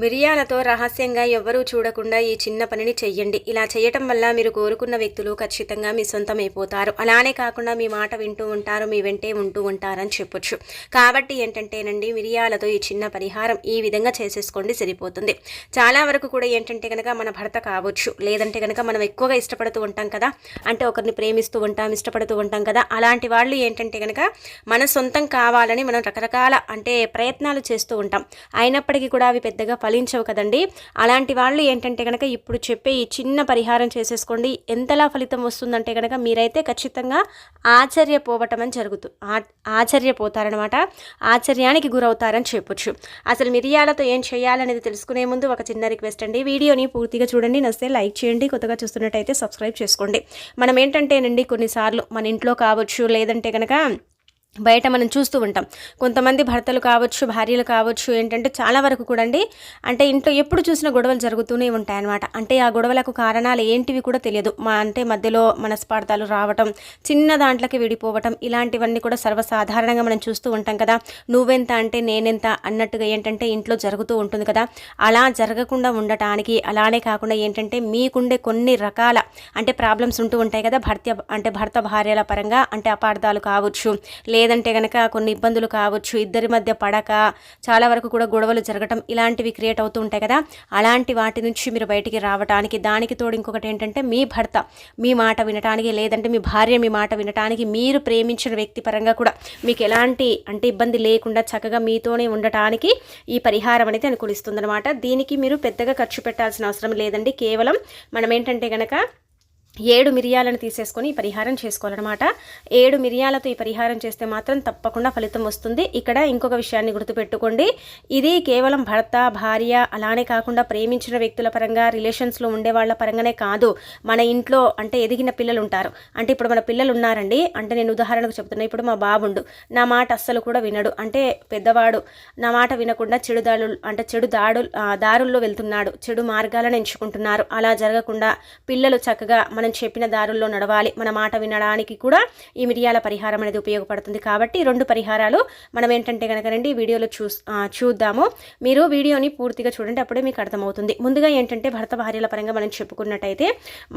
మిరియాలతో రహస్యంగా ఎవ్వరూ చూడకుండా ఈ చిన్న పనిని చెయ్యండి. ఇలా చేయటం వల్ల మీరు కోరుకున్న వ్యక్తులు ఖచ్చితంగా మీ సొంతం అయిపోతారు అలానే కాకుండా మీ మాట వింటూ ఉంటారు మీ వెంటే ఉంటూ ఉంటారని చెప్పొచ్చు. కాబట్టి ఏంటంటేనండి మిరియాలతో ఈ చిన్న పరిహారం ఈ విధంగా చేసేసుకోండి సరిపోతుంది. చాలా వరకు కూడా ఏంటంటే కనుక మన భర్త కావచ్చు లేదంటే కనుక మనం ఎక్కువగా ఇష్టపడుతూ ఉంటాం కదా అంటే ఒకరిని ప్రేమిస్తూ ఉంటాం ఇష్టపడుతూ ఉంటాం కదా అలాంటి వాళ్ళు ఏంటంటే కనుక మన సొంతం కావాలని మనం రకరకాల అంటే ప్రయత్నాలు చేస్తూ ఉంటాం. అయినప్పటికీ కూడా అవి పెద్దగా ఫలించవు కదండి. అలాంటి వాళ్ళు ఏంటంటే కనుక ఇప్పుడు చెప్పే ఈ చిన్న పరిహారం చేసేసుకోండి. ఎంతలా ఫలితం వస్తుందంటే కనుక మీరైతే ఖచ్చితంగా ఆశ్చర్యపోవటం అని జరుగుతుంది ఆశ్చర్యపోతారనమాట ఆశ్చర్యానికి గురవుతారని చెప్పొచ్చు. అసలు మిరియాలతో ఏం చేయాలనేది తెలుసుకునే ముందు ఒక చిన్న రిక్వెస్ట్ అండి. వీడియోని పూర్తిగా చూడండి. నస్తే లైక్ చేయండి. కొత్తగా చూస్తున్నట్టయితే సబ్స్క్రైబ్ చేసుకోండి. మనం ఏంటంటేనండి కొన్నిసార్లు మన ఇంట్లో కావచ్చు లేదంటే కనుక బయట మనం చూస్తూ ఉంటాం. కొంతమంది భర్తలు కావచ్చు భార్యలు కావచ్చు ఏంటంటే చాలా వరకు కూడా అండి అంటే ఇంట్లో ఎప్పుడు చూసిన గొడవలు జరుగుతూనే ఉంటాయన్నమాట. అంటే ఆ గొడవలకు కారణాలు ఏంటివి కూడా తెలియదు. మా అంటే మధ్యలో మనస్పార్థాలు రావటం చిన్న దాంట్లోకి విడిపోవటం ఇలాంటివన్నీ కూడా సర్వసాధారణంగా మనం చూస్తూ ఉంటాం కదా. నువ్వెంత అంటే నేనెంత అన్నట్టుగా ఏంటంటే ఇంట్లో జరుగుతూ ఉంటుంది కదా. అలా జరగకుండా ఉండటానికి అలానే కాకుండా ఏంటంటే మీకుండే కొన్ని రకాల అంటే ప్రాబ్లమ్స్ ఉంటూ ఉంటాయి కదా. భర్త అంటే భర్త భార్యల పరంగా అంటే అపార్థాలు కావచ్చు లేదంటే కనుక కొన్ని ఇబ్బందులు కావచ్చు ఇద్దరి మధ్య పడక చాలా వరకు కూడా గొడవలు జరగటం ఇలాంటివి క్రియేట్ అవుతూ ఉంటాయి కదా. అలాంటి వాటి నుంచి మీరు బయటికి రావడానికి దానికి తోడు ఇంకొకటి ఏంటంటే మీ భర్త మీ మాట వినటానికి లేదంటే మీ భార్య మీ మాట వినటానికి మీరు ప్రేమించిన వ్యక్తి పరంగా కూడా మీకు ఎలాంటి అంటే ఇబ్బంది లేకుండా చక్కగా మీతోనే ఉండటానికి ఈ పరిహారం అనేది అనుకూలిస్తుందన్నమాట. దీనికి మీరు పెద్దగా ఖర్చు పెట్టాల్సిన అవసరం లేదండి. కేవలం మనం ఏంటంటే కనుక ఏడు మిరియాలను తీసేసుకొని ఈ పరిహారం చేసుకోవాలన్నమాట. ఏడు మిరియాలతో ఈ పరిహారం చేస్తే మాత్రం తప్పకుండా ఫలితం వస్తుంది. ఇక్కడ ఇంకొక విషయాన్ని గుర్తుపెట్టుకోండి. ఇది కేవలం భర్త భార్య అలానే కాకుండా ప్రేమించిన వ్యక్తుల పరంగా రిలేషన్స్లో ఉండే వాళ్ళ పరంగానే కాదు. మన ఇంట్లో అంటే ఎదిగిన పిల్లలు ఉంటారు అంటే ఇప్పుడు మన పిల్లలు ఉన్నారండి అంటే నేను ఉదాహరణకు చెప్తున్నా. ఇప్పుడు మా బాబుండు. నా మాట అస్సలు కూడా వినడు. అంటే పెద్దవాడు నా మాట వినకుండా చెడు దాడులు అంటే చెడు దాడు దారుల్లో వెళ్తున్నాడు. చెడు మార్గాలను ఎంచుకుంటున్నారు. అలా జరగకుండా పిల్లలు చక్కగా మనం చెప్పిన దారుల్లో నడవాలి. మన మాట వినడానికి కూడా ఈ మిరియాల పరిహారం అనేది ఉపయోగపడుతుంది. కాబట్టి రెండు పరిహారాలు మనం ఏంటంటే కనుక రండి వీడియోలో చూ చూద్దాము. మీరు వీడియోని పూర్తిగా చూడండి అప్పుడే మీకు అర్థమవుతుంది. ముందుగా ఏంటంటే భర్త భార్యల పరంగా మనం చెప్పుకున్నట్టయితే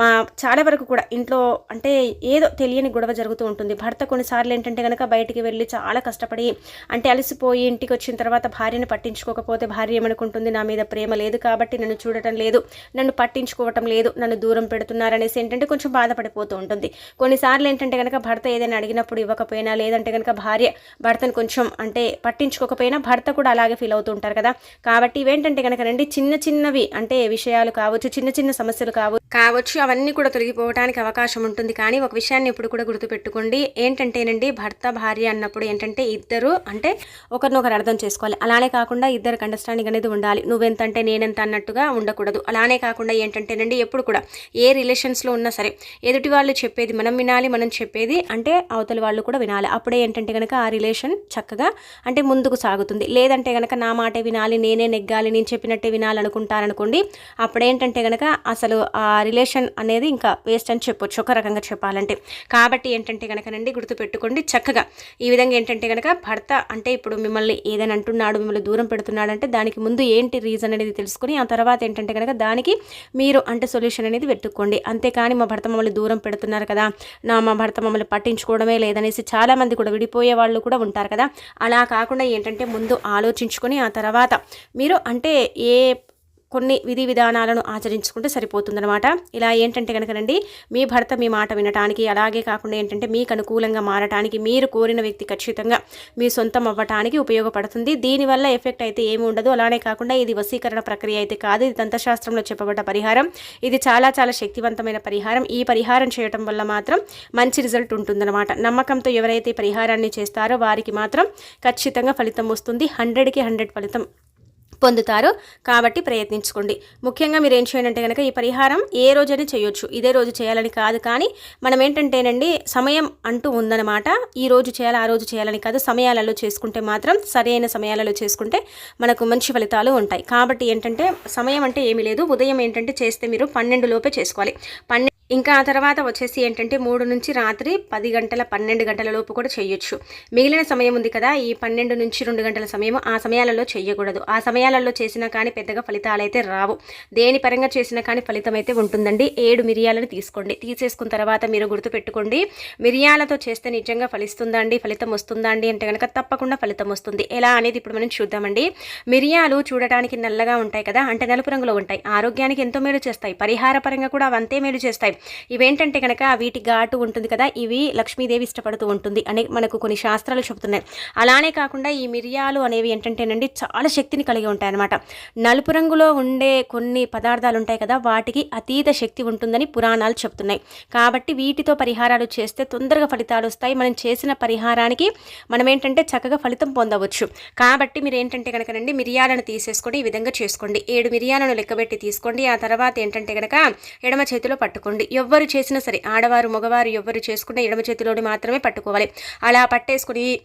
మా చాలా వరకు కూడా ఇంట్లో అంటే ఏదో తెలియని గొడవ జరుగుతూ ఉంటుంది. భర్త కొన్నిసార్లు ఏంటంటే కనుక బయటికి వెళ్ళి చాలా కష్టపడి అంటే అలసిపోయి ఇంటికి వచ్చిన తర్వాత భార్యను పట్టించుకోకపోతే భార్య ఏమనుకుంటుంది? నా మీద ప్రేమ లేదు కాబట్టి నన్ను చూడటం లేదు. నన్ను పట్టించుకోవటం లేదు. నన్ను దూరం పెడుతున్నారనేసి ఏంటంటే కొంచెం బాధపడిపోతూ ఉంటుంది. కొన్నిసార్లు ఏంటంటే కనుక భర్త ఏదైనా అడిగినప్పుడు ఇవ్వకపోయినా లేదంటే కనుక భార్య భర్తను కొంచెం అంటే పట్టించుకోకపోయినా భర్త కూడా అలాగే ఫీల్ అవుతూ ఉంటారు కదా. కాబట్టి ఇవేంటంటే కనుక రండి చిన్న చిన్నవి అంటే విషయాలు కావచ్చు చిన్న చిన్న సమస్యలు కావచ్చు కావచ్చు అవన్నీ కూడా తొలగిపోవడానికి అవకాశం ఉంటుంది. కానీ ఒక విషయాన్ని ఇప్పుడు కూడా గుర్తుపెట్టుకోండి. ఏంటంటేనండి భర్త భార్య అన్నప్పుడు ఏంటంటే ఇద్దరు అంటే ఒకరినొకరు అర్థం చేసుకోవాలి. అలానే కాకుండా ఇద్దరికి అండర్స్టాండింగ్ అనేది ఉండాలి. నువ్వెంత అంటే నేనెంత అన్నట్టుగా ఉండకూడదు. అలానే కాకుండా ఏంటంటేనండి ఎప్పుడు కూడా ఏ రిలేషన్స్లో ఉన్న సరే ఎదుటి వాళ్ళు చెప్పేది మనం వినాలి మనం చెప్పేది అంటే అవతలి వాళ్ళు కూడా వినాలి. అప్పుడే ఏంటంటే కనుక ఆ రిలేషన్ చక్కగా అంటే ముందుకు సాగుతుంది. లేదంటే కనుక నా మాటే వినాలి నేనే నెగ్గాలి నేను చెప్పినట్టే వినాలనుకుంటారనుకోండి అప్పుడేంటంటే కనుక అసలు ఆ రిలేషన్ అనేది ఇంకా వేస్ట్ అని చెప్పొచ్చు ఒక రకంగా చెప్పాలంటే. కాబట్టి ఏంటంటే కనుకనండి గుర్తుపెట్టుకోండి చక్కగా ఈ విధంగా ఏంటంటే కనుక భర్త అంటే ఇప్పుడు మిమ్మల్ని ఏదైనా అంటున్నాడు మిమ్మల్ని దూరం పెడుతున్నాడు అంటే దానికి ముందు ఏంటి రీజన్ అనేది తెలుసుకుని ఆ తర్వాత ఏంటంటే కనుక దానికి మీరు అంటే సొల్యూషన్ అనేది వెతుక్కోండి. అంతేకాని మా భర్త మమ్మల్ని దూరం పెడుతున్నారు కదా. నా మా భర్త మమ్మల్ని పట్టించుకోవడమే లేదనేసి చాలామంది కూడా విడిపోయే వాళ్ళు కూడా ఉంటారు కదా. అలా కాకుండా ఏంటంటే ముందు ఆలోచించుకొని ఆ తర్వాత మీరు అంటే ఏ కొన్ని విధి విధానాలను ఆచరించుకుంటే సరిపోతుందనమాట ఇలా ఏంటంటే కనుకనండి మీ భర్త మీ మాట వినటానికి అలాగే కాకుండా ఏంటంటే మీకు అనుకూలంగా మారటానికి మీరు కోరిన వ్యక్తి ఖచ్చితంగా మీ సొంతం అవ్వటానికి ఉపయోగపడుతుంది. దీనివల్ల ఎఫెక్ట్ అయితే ఏమి ఉండదు. అలానే కాకుండా ఇది వసీకరణ ప్రక్రియ అయితే కాదు. ఇది దంతశాస్త్రంలో చెప్పబడ్డ పరిహారం. ఇది చాలా చాలా శక్తివంతమైన పరిహారం. ఈ పరిహారం చేయటం వల్ల మాత్రం మంచి రిజల్ట్ ఉంటుందన్నమాట. నమ్మకంతో ఎవరైతే పరిహారాన్ని చేస్తారో వారికి మాత్రం ఖచ్చితంగా ఫలితం వస్తుంది. హండ్రెడ్కి హండ్రెడ్ ఫలితం పొందుతారు. కాబట్టి ప్రయత్నించుకోండి. ముఖ్యంగా మీరు ఏం చేయాలంటే కనుక ఈ పరిహారం ఏ రోజైనా చేయొచ్చు. ఇదే రోజు చేయాలని కాదు కానీ మనం ఏంటంటేనండి సమయం అంటూ ఉందన్నమాట. ఈ రోజు చేయాలి ఆ రోజు చేయాలని కాదు. సమయాలలో చేసుకుంటే మాత్రం సరైన సమయాలలో చేసుకుంటే మనకు మంచి ఫలితాలు ఉంటాయి. కాబట్టి ఏంటంటే సమయం అంటే ఏమీ లేదు. ఉదయం ఏంటంటే చేస్తే మీరు పన్నెండు లోపే చేసుకోవాలి. పన్నెండు ఇంకా ఆ తర్వాత వచ్చేసి ఏంటంటే మూడు నుంచి రాత్రి పది గంటల పన్నెండు గంటల లోపు కూడా చేయొచ్చు. మిగిలిన సమయం ఉంది కదా ఈ పన్నెండు నుంచి రెండు గంటల సమయం ఆ సమయాలలో చేయకూడదు ఆ సమయాలలో చేసినా కానీ పెద్దగా ఫలితాలు అయితే రావు. దేని పరంగా చేసినా కానీ ఫలితం అయితే ఉంటుందండి. ఏడు మిరియాలను తీసుకోండి. తీసేసుకున్న తర్వాత మీరు గుర్తుపెట్టుకోండి. మిరియాలతో చేస్తే నిజంగా ఫలిస్తుందా అండి? ఫలితం వస్తుందా అండి అంటే కనుక తప్పకుండా ఫలితం వస్తుంది. ఎలా అనేది ఇప్పుడు మనం చూద్దామండి. మిరియాలు చూడటానికి నల్లగా ఉంటాయి కదా అంటే నలుపు రంగులో ఉంటాయి. ఆరోగ్యానికి ఎంతో మేలు చేస్తాయి. పరిహార పరంగా కూడా అవంతే మేలు చేస్తాయి. ఇవేంటంటే కనుక వీటి ఘాటు ఉంటుంది కదా ఇవి లక్ష్మీదేవి ఇష్టపడుతూ ఉంటుంది అని మనకు కొన్ని శాస్త్రాలు చెబుతున్నాయి. అలానే కాకుండా ఈ మిరియాలు అనేవి ఏంటంటేనండి చాలా శక్తిని కలిగి ఉంటాయి అనమాట నలుపు రంగులో ఉండే కొన్ని పదార్థాలు ఉంటాయి కదా వాటికి అతీత శక్తి ఉంటుందని పురాణాలు చెప్తున్నాయి కాబట్టి వీటితో పరిహారాలు చేస్తే తొందరగా ఫలితాలు వస్తాయి. మనం చేసిన పరిహారానికి మనం ఏంటంటే చక్కగా ఫలితం పొందవచ్చు. కాబట్టి మీరు ఏంటంటే కనుకనండి మిరియాలను తీసేసుకొని ఈ విధంగా చేసుకోండి. ఏడు మిరియాలను లెక్కబెట్టి తీసుకోండి. ఆ తర్వాత ఏంటంటే కనుక ఎడమ చేతిలో పట్టుకోండి. ఎవ్వరు చేసినా సరే ఆడవారు మగవారు ఎవ్వరు చేసుకున్న ఎడమ చేతిలోని మాత్రమే పట్టుకోవాలి. అలా పట్టేసుకుని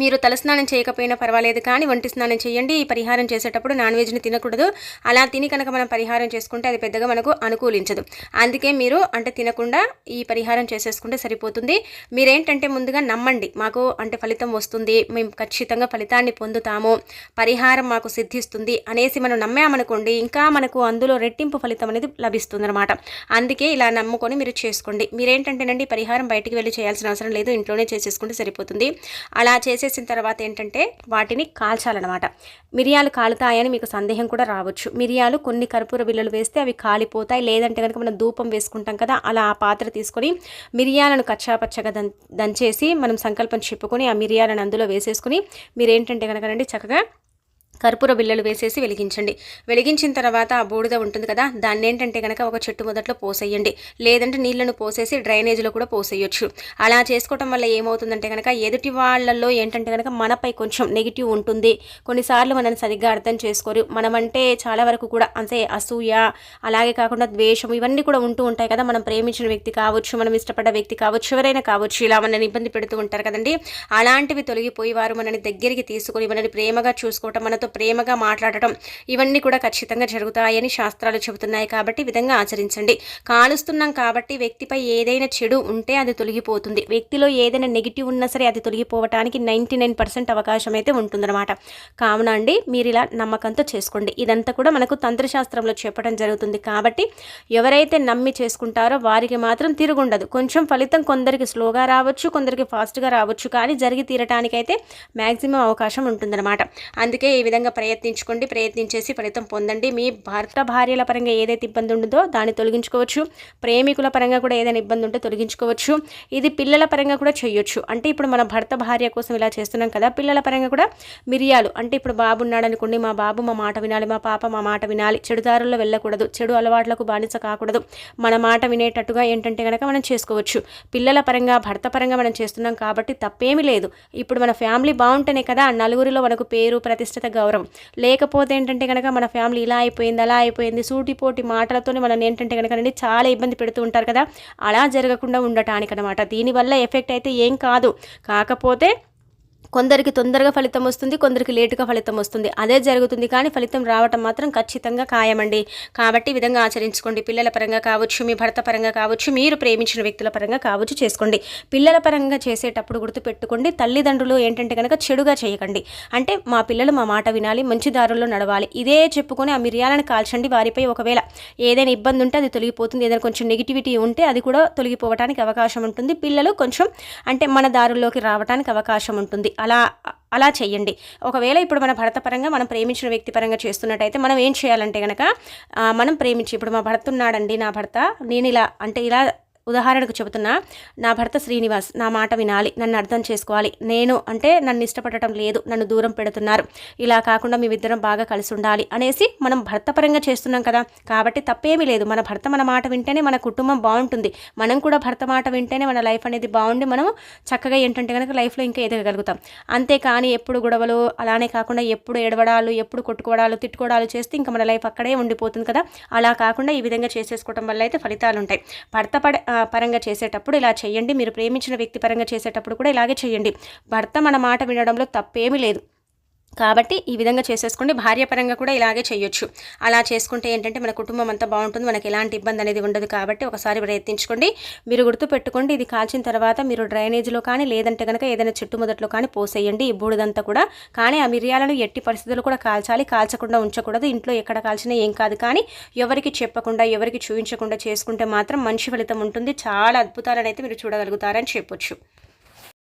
మీరు తలస్నానం చేయకపోయినా పర్వాలేదు కానీ ఒంటి స్నానం చేయండి. ఈ పరిహారం చేసేటప్పుడు నాన్ వెజ్ని తినకూడదు. అలా తిని కనుక మనం పరిహారం చేసుకుంటే అది పెద్దగా మనకు అనుకూలించదు. అందుకే మీరు అంటే తినకుండా ఈ పరిహారం చేసేసుకుంటే సరిపోతుంది. మీరేంటంటే ముందుగా నమ్మండి. మాకు అంటే ఫలితం వస్తుంది. మేము ఖచ్చితంగా ఫలితాన్ని పొందుతాము. పరిహారం మాకు సిద్ధిస్తుంది అనేసి మనం నమ్మామనుకోండి ఇంకా మనకు అందులో రెట్టింపు ఫలితం అనేది లభిస్తుంది అనమాట అందుకే ఇలా నమ్ముకొని మీరు చేసుకోండి. మీరేంటంటేనండి పరిహారం బయటికి వెళ్ళి చేయాల్సిన అవసరం లేదు. ఇంట్లోనే చేసేసుకుంటే సరిపోతుంది. అలా చేసి వేసేసిన తర్వాత ఏంటంటే వాటిని కాల్చాలన్నమాట. మిరియాలు కాలుతాయని మీకు సందేహం కూడా రావచ్చు. మిరియాలు కొన్ని కర్పూర బిల్లలు వేస్తే అవి కాలిపోతాయి. లేదంటే కనుక మనం ధూపం వేసుకుంటాం కదా అలా ఆ పాత్ర తీసుకొని మిరియాలను కచ్చాపచ్చగా దం దంచేసి మనం సంకల్పం చెప్పుకొని ఆ మిరియాలను అందులో వేసేసుకుని మీరేంటంటే కనుక చక్కగా కర్పూర బిళ్ళలు వేసేసి వెలిగించండి. వెలిగించిన తర్వాత ఆ బూడిద ఉంటుంది కదా దాన్ని ఏంటంటే కనుక ఒక చెట్టు మొదట్లో పోసేయండి. లేదంటే నీళ్ళను పోసేసి డ్రైనేజ్లో కూడా పోసేయొచ్చు. అలా చేసుకోవటం వల్ల ఏమవుతుందంటే కనుక ఎదుటి వాళ్ళల్లో ఏంటంటే కనుక మనపై కొంచెం నెగిటివ్ ఉంటుంది. కొన్నిసార్లు మనం సరిగ్గా అర్థం చేసుకోరు. మనమంటే చాలా వరకు కూడా అంటే అసూయ అలాగే కాకుండా ద్వేషం ఇవన్నీ కూడా ఉంటూ ఉంటాయి కదా. మనం ప్రేమించిన వ్యక్తి కావచ్చు మనం ఇష్టపడ్డ వ్యక్తి కావచ్చు ఎవరైనా కావచ్చు ఇలా మనల్ని ఇబ్బంది పెడుతూ ఉంటారు కదండి. అలాంటివి తొలగిపోయి వారు మనని దగ్గరికి తీసుకొని మనని ప్రేమగా చూసుకోవటం మనతో ప్రేమగా మాట్లాడటం ఇవన్నీ కూడా ఖచ్చితంగా జరుగుతాయని శాస్త్రాలు చెబుతున్నాయి కాబట్టి విధంగా ఆచరించండి. కాలుస్తున్నాం కాబట్టి వ్యక్తిపై ఏదైనా చెడు ఉంటే అది తొలగిపోతుంది. వ్యక్తిలో ఏదైనా నెగిటివ్ ఉన్నా సరే అది తొలగిపోవటానికి నైంటీ నైన్ పర్సెంట్ అవకాశం అయితే ఉంటుందన్నమాట. కావున అండి మీరు ఇలా నమ్మకంతో చేసుకోండి. ఇదంతా కూడా మనకు తంత్రశాస్త్రంలో చెప్పడం జరుగుతుంది కాబట్టి ఎవరైతే నమ్మి చేసుకుంటారో వారికి మాత్రం తిరుగుండదు. కొంచెం ఫలితం కొందరికి స్లోగా రావచ్చు కొందరికి ఫాస్ట్గా రావచ్చు. కానీ జరిగి తీరటానికైతే మ్యాక్సిమం అవకాశం ఉంటుందన్నమాట. అందుకే ఈ విధంగా ప్రయత్నించుకోండి ప్రయత్నించేసి ఫలితం పొందండి. మీ భర్త భార్యల పరంగా ఏదైతే ఇబ్బంది ఉంటుందో దాన్ని తొలగించుకోవచ్చు. ప్రేమికుల పరంగా కూడా ఏదైనా ఇబ్బంది ఉంటే తొలగించుకోవచ్చు. ఇది పిల్లల పరంగా కూడా చేయొచ్చు. అంటే ఇప్పుడు మన భర్త భార్య కోసం ఇలా చేస్తున్నాం కదా పిల్లల పరంగా కూడా మిరియాలు. అంటే ఇప్పుడు బాబు ఉన్నాడు అనుకోండి మా బాబు మా మాట వినాలి మా పాప మా మాట వినాలి. చెడుదారుల్లో వెళ్ళకూడదు చెడు అలవాట్లకు బానిస కాకూడదు. మన మాట వినేటట్టుగా ఏంటంటే కనుక మనం చేసుకోవచ్చు. పిల్లల పరంగా భర్త పరంగా మనం చేస్తున్నాం కాబట్టి తప్పేమీ లేదు. ఇప్పుడు మన ఫ్యామిలీ బాగుంటేనే కదా నలుగురిలో మనకు పేరు ప్రతిష్టత గౌరవం. లేకపోతే ఏంటంటే కనుక మన ఫ్యామిలీ ఇలా అయిపోయింది అలా అయిపోయింది సూటిపోటి మాటలతోనే మనం ఏంటంటే కనుక చాలా ఇబ్బంది పెడుతూ ఉంటారు కదా. అలా జరగకుండా ఉండటానికి అనమాట దీనివల్ల ఎఫెక్ట్ అయితే ఏం కాదు. కాకపోతే కొందరికి తొందరగా ఫలితం వస్తుంది కొందరికి లేటుగా ఫలితం వస్తుంది. అదే జరుగుతుంది కానీ ఫలితం రావటం మాత్రం ఖచ్చితంగా ఖాయమండి. కాబట్టి విధంగా ఆచరించుకోండి. పిల్లల పరంగా కావచ్చు మీ భర్త పరంగా కావచ్చు మీరు ప్రేమించిన వ్యక్తుల పరంగా కావచ్చు చేసుకోండి. పిల్లల పరంగా చేసేటప్పుడు గుర్తుపెట్టుకోండి. తల్లిదండ్రులు ఏంటంటే కనుక చెడుగా చేయకండి. అంటే మా పిల్లలు మా మాట వినాలి మంచి దారుల్లో నడవాలి. ఇదే చెప్పుకొని ఆ మిరియాలను కాల్చండి. వారిపై ఒకవేళ ఏదైనా ఇబ్బంది ఉంటే అది తొలగిపోతుంది. ఏదైనా కొంచెం నెగిటివిటీ ఉంటే అది కూడా తొలగిపోవడానికి అవకాశం ఉంటుంది. పిల్లలు కొంచెం అంటే మన దారుల్లోకి రావడానికి అవకాశం ఉంటుంది. అలా అలా చేయండి ఒకవేళ ఇప్పుడు మన భర్త పరంగా మనం ప్రేమించిన వ్యక్తి పరంగా చేస్తున్నట్టయితే మనం ఏం చేయాలంటే కనుక మనం ప్రేమించి ఇప్పుడు మా భర్త ఉన్నాడండి నా భర్త నేను ఇలా అంటే ఇలా ఉదాహరణకు చెబుతున్నా నా భర్త శ్రీనివాస్ నా మాట వినాలి నన్ను అర్థం చేసుకోవాలి. నేను అంటే నన్ను ఇష్టపడటం లేదు నన్ను దూరం పెడుతున్నారు. ఇలా కాకుండా మేమిద్దరం బాగా కలిసి ఉండాలి అనేసి మనం భర్త పరంగా చేస్తున్నాం కదా. కాబట్టి తప్పేమీ లేదు. మన భర్త మన మాట వింటేనే మన కుటుంబం బాగుంటుంది. మనం కూడా భర్త మాట వింటేనే మన లైఫ్ అనేది బాగుండి మనం చక్కగా ఏంటంటే కనుక లైఫ్లో ఇంకా ఎదగగలుగుతాం. అంతేకాని ఎప్పుడు గొడవలు అలానే కాకుండా ఎప్పుడు ఎడవడాలు ఎప్పుడు కొట్టుకోవడాలు తిట్టుకోవడాలు చేస్తే ఇంకా మన లైఫ్ అక్కడే ఉండిపోతుంది కదా. అలా కాకుండా ఈ విధంగా చేసేసుకోవడం వల్ల అయితే ఫలితాలు ఉంటాయి భర్త పడే పరంగా చేసేటప్పుడు ఇలా చేయండి మీరు ప్రేమించిన వ్యక్తి పరంగా చేసేటప్పుడు కూడా ఇలాగే చేయండి భర్త మన మాట వినడంలో తప్పేమీ లేదు. కాబట్టి ఈ విధంగా చేసేసుకోండి భార్యపరంగా కూడా ఇలాగే చేయొచ్చు. అలా చేసుకుంటే ఏంటంటే మన కుటుంబం అంతా బాగుంటుంది. మనకి ఎలాంటి ఇబ్బంది అనేది ఉండదు కాబట్టి ఒకసారి ప్రయత్నించుకోండి. మీరు గుర్తుపెట్టుకోండి ఇది కాల్చిన తర్వాత మీరు డ్రైనేజ్లో కానీ లేదంటే కనుక ఏదైనా చెట్టు మొదట్లో కానీ పోసేయండి. ఈ బూడిదంతా కూడా. కానీ ఆ మిరియాలను ఎట్టి పరిస్థితులు కూడా కాల్చాలి. కాల్చకుండా ఉంచకూడదు. ఇంట్లో ఎక్కడ కాల్చినా ఏం కాదు. కానీ ఎవరికి చెప్పకుండా ఎవరికి చూపించకుండా చేసుకుంటే మాత్రం మంచి ఫలితం ఉంటుంది. చాలా అద్భుతాలను అయితే మీరు చూడగలుగుతారని చెప్పొచ్చు.